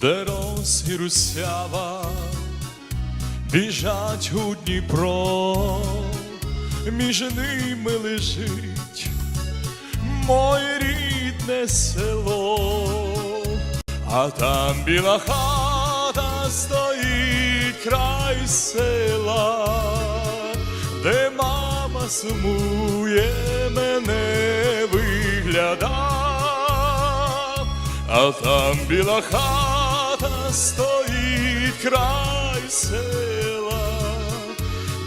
дорослі русява біжать у Дніпро, між ними лежить моє рідне село, а там біла хата стоїть край села, де мама сумує мене вигляда, а там біла хата стоїть край села,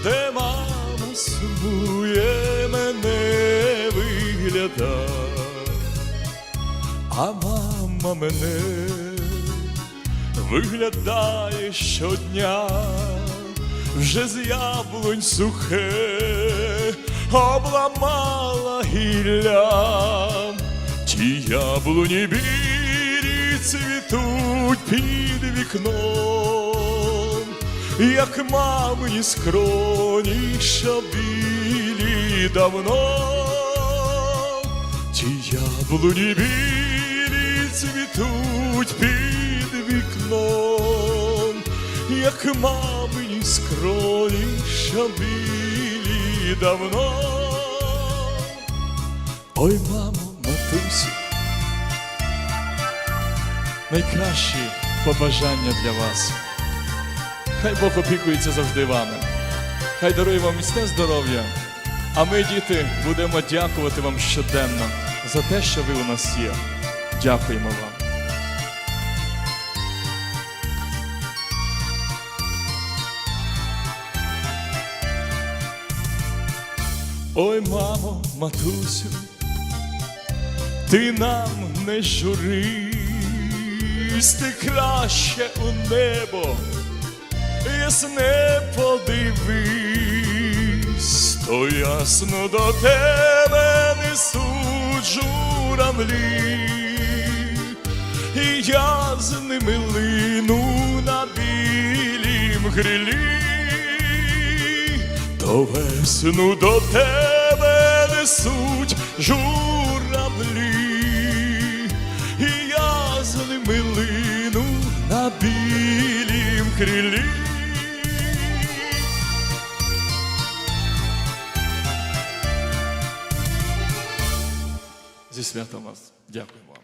де мама сумує мене вигляда, а мама мене виглядає щодня, вже з яблунь сухе обламала гілля, ті яблуні білі цвітуть під вікном, як мамині скроні, що білі давно, ті яблуні білі цвітуть під вікном, як мамині скроні, що білі давно. Ой, мамо, матусю, найкращі побажання для вас. Хай Бог опікується завжди вами. Хай дарує вам міцне здоров'я. А ми, діти, будемо дякувати вам щоденно за те, що ви у нас є. Дякуємо вам. Ой, мамо, матусю, ти нам не журись, ти краще у небо, ясне подивись, то ясно до тебе несуть журавлі, і я з ними лину на білім грилі. То весну до тебе несуть журавлі, білім крилі. Зі святом вас. Дякую вам.